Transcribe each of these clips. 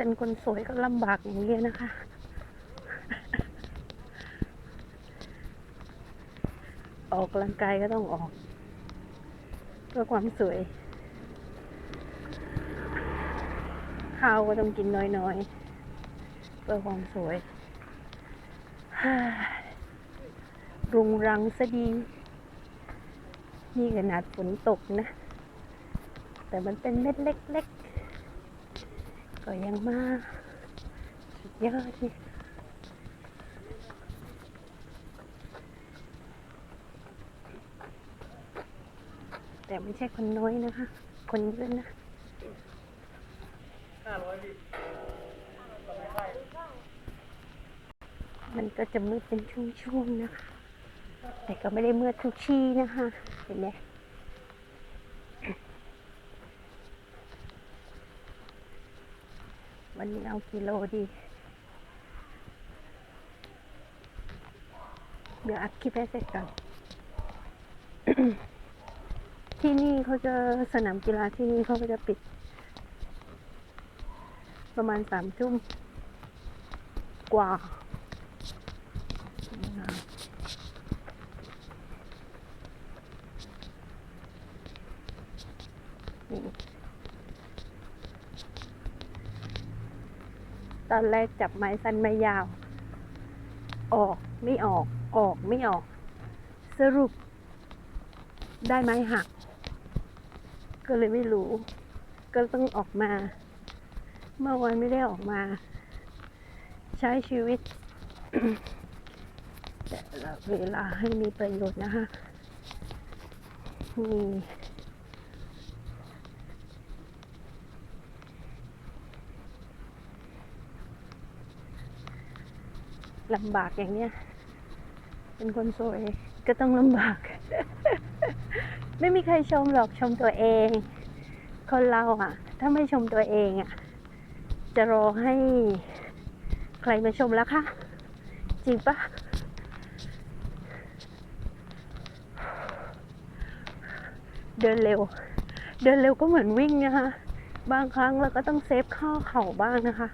เป็นคนสวยก็ลำบากอย่างเงี้นะคะ ออกกำลังกายก็ต้องออก เพื่อความสวย ข้าวก็ต้องกินน้อยๆ เพื่อความสวยรุงรังซะดี นี่ขนาดฝนตกนะ แต่มันเป็นเม็ดเล็ก ๆ ก็ยังมาสุดยอดนี่แต่ไม่ใช่คนน้อยนะคะ คนเยอะนะมันก็จะมืดเป็นช่วงๆนะคะ แต่ก็ไม่ได้มืดทุกที่นะคะ เห็นไหม วันนี้เอากิโลดี เดี๋ยวอัดคลิปให้เสร็จก่อน ที่นี่เขาจะสนามกีฬาที่นี่เขาก็จะปิด ประมาณสามทุ่มกว่า นี่ ตอนแรกจับไม้สั้นไม้ยาว ออกไม่ออก ออกไม่ออก สรุป ได้ไม้หัก ก็เลยไม่รู้ ก็ต้องออกมา เมื่อวันไม่ได้ออกมา ใช้ชีวิต แต่ละเวลาให้มีประโยชน์นะคะมี ลำบากอย่างเนี้ย เป็นคนสวยก็ต้องลำบาก ไม่มีใครชมหรอกชมตัวเอง คนเราอะ ถ้าไม่ชมตัวเองอะ จะรอให้ใครมาชมแล้วคะจริงปะเดินเร็ว เดินเร็วก็เหมือนวิ่งนะคะ บางครั้งเราก็ต้องเซฟข้อเข่าบ้างนะคะ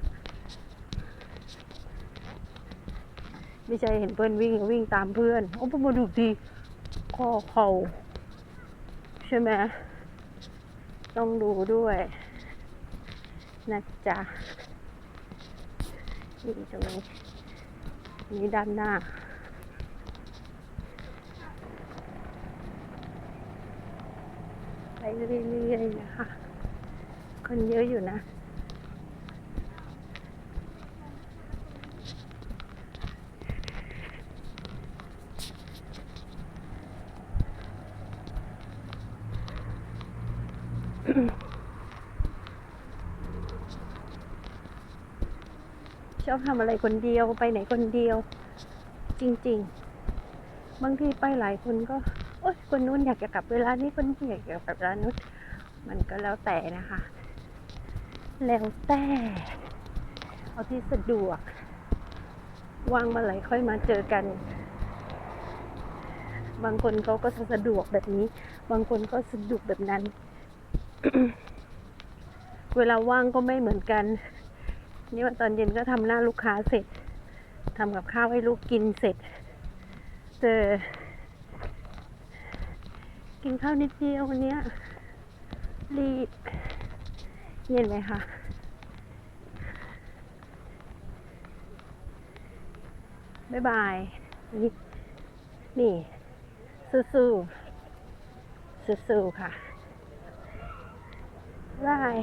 ไม่ใช่เห็นเพื่อนวิ่งวิ่งตามเพื่อนโอ้พอมาดูดีข้อเข่าใช่ไหมต้องดูด้วยนะจ๊ะนี่ตรงนี้นี่ด้านหน้าไปเรื่อยๆนะคะ คนเยอะอยู่นะ ชอบทำอะไรคนเดียวไปไหนคนเดียว จริง ๆ บางทีไปหลายคนก็ โอ๊ยคนนู้นอยากจะกลับเวลานี้คนนี้อยากจะกลับเวลานู้นมันก็แล้วแต่นะคะ แล้วแต่เอาที่สะดวกว่างมาไหร่ค่อยมาเจอกัน บางคนเขาก็สะดวกแบบนี้ บางคนก็สะดวกแบบนั้น เวลาว่างก็ไม่เหมือนกัน นี่วันตอนเย็นก็ทำหน้าลูกค้าเสร็จทำกับข้าวให้ลูกกินเสร็จ เจอ กินข้าวนิดเดียววันนี้รีบ เย็นไหมคะบ๊ายบาย นี่สู้ๆสู้ๆค่ะ บาย